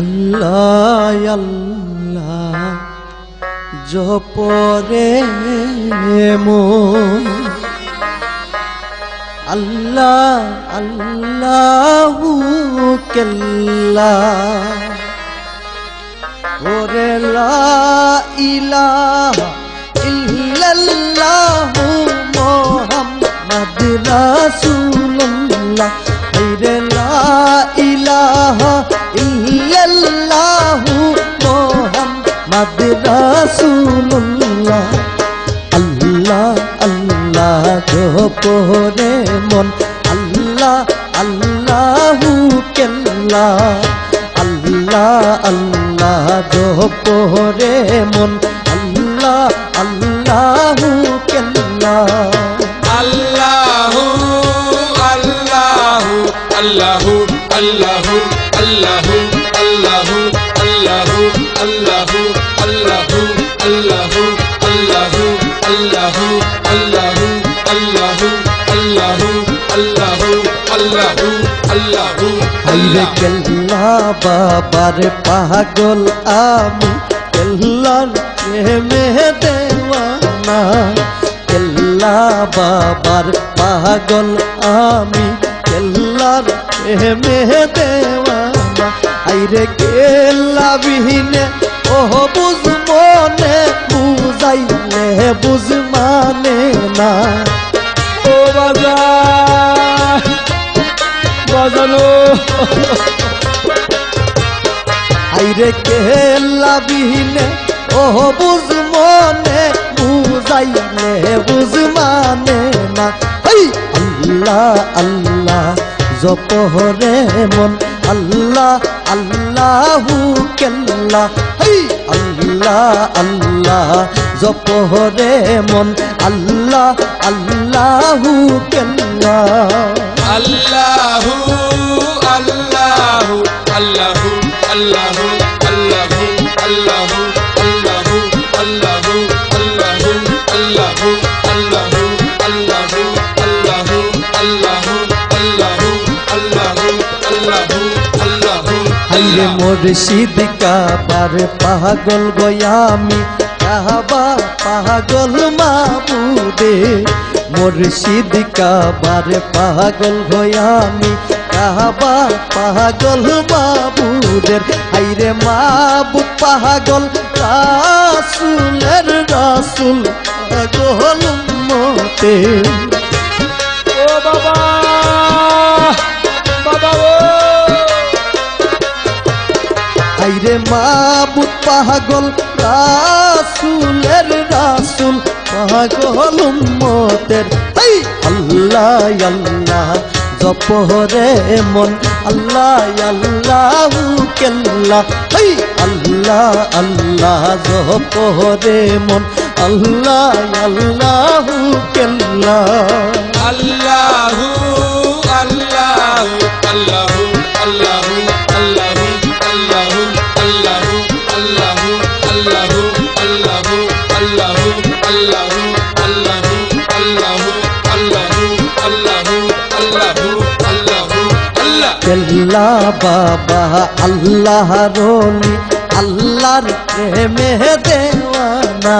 আল্লাহ আল্লাহ জপরে মন। আল্লাহ আল্লাহু কেল্লা ওরে লা ইলাহা ইল্লাল্লাহু। মুহাম্মাদ রাসূলুল্লাহ। আল্লাহ আল্লাহ জপরে মন। আল্লাহ, আল্লাহু কেল্লা। আল্লাহ আল্লাহ জপরে মন। আল্লাহ, আল্লাহু কেল্লা। হাইরে কেল্লা বাবার পাগল আমি। কেল্লার প্রেমে দেওয়ানা কেল্লা বাবার পাগল আমি। কেল্লার প্রেমে দেওয়ানা হাইরে কেল্লা বিহীনে ওহ বুঝ মনে বুঝাইলে বুঝ মানে না। ও বাজার। আইরে কেল্লা বিহীনে ওহ বুঝ মনে বুঝাইলে বুঝ মানে না আল্লাহ আল্লাহ জপহরে মন, আল্লাহ, আল্লাহু কেল্লা। হই, আল্লাহ আল্লাহ জপহরে মন, আল্লাহ, আল্লাহু কেল্লা। আল্লাহু আল্লাহু আল্লাহু আল্লাহু আল্লাহু আল্লাহু আল্লাহু আল্লাহু আল্লাহু আল্লাহু আল্লাহু আল্লাহু আল্লাহু আল্লাহু আল্লাহু আল্লাহু আল্লাহু হাইরে মুর্শিদ কাবার পাগল গয়ামি কাবা পাগল মাবুদে মুর্শিদ কাবার পাগল গয়ামি কাবা পাগল মাবুদের হাইরে মাবুদ পাগল রাসুলের রাসুল পাগল মতে ও বাবা বাবা ও আইরে মাবুদ পাগল রাসুলের রাসুল পাগল উম্মতের। হাই আল্লাহ আল্লাহ। জপহরে মন। আল্লাহ আল্লাহ কেল্লা। হই আল্লাহ আল্লাহ জপহরে মন। আল্লাহ আল্লাহ কেল্লা। আল্লাহু কেল্লা বাবা আল্লাহ রলি আল্লাহর প্রেমে দেওয়ানা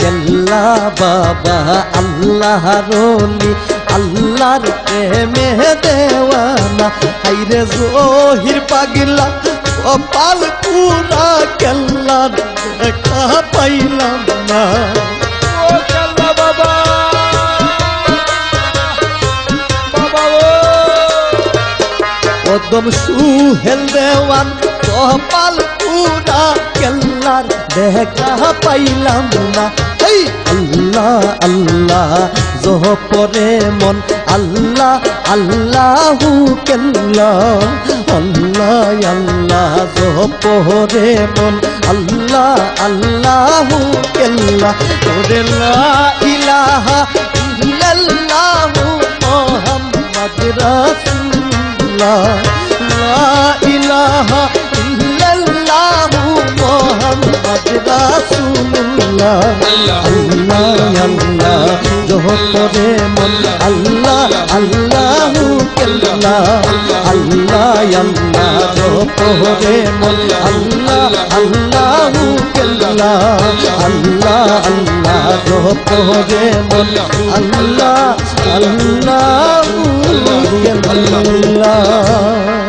কেল্লা বাবা আল্লাহ রলি আল্লাহর প্রেমে দেওয়ানা হাইরে জহির পাগলা কপাল পুরা কেল্লার দেখা পাইলাম না কদম সুহেল দেওয়ান, কপাল পুরা কেল্লার দেখা পাইলাম না। এই আল্লাহ আল্লাহ জহপরে মন। আল্লাহ, আল্লাহু কেল্লা আল্লাহ আল্লাহ জহপরে মন। আল্লাহ, আল্লাহু কেল্লা। ওরে ইলাহা ইল্লাল্লাহু মুহাম্মদ রাসূলুল্লাহ লা ইলাহা ইল্লাল্লাহু মুহাম্মদ রাসূলুল্লাহ আল্লাহ আল্লাহ জোহরে মন আল্লাহ আল্লাহ কেল্লা আল্লাহ আল্লাহ জোহরে মন আল্লাহ আল্লাহ কেল্লা আল্লাহ আল্লাহ জোহরে মন আল্লাহ আল্লাহ কেল্লা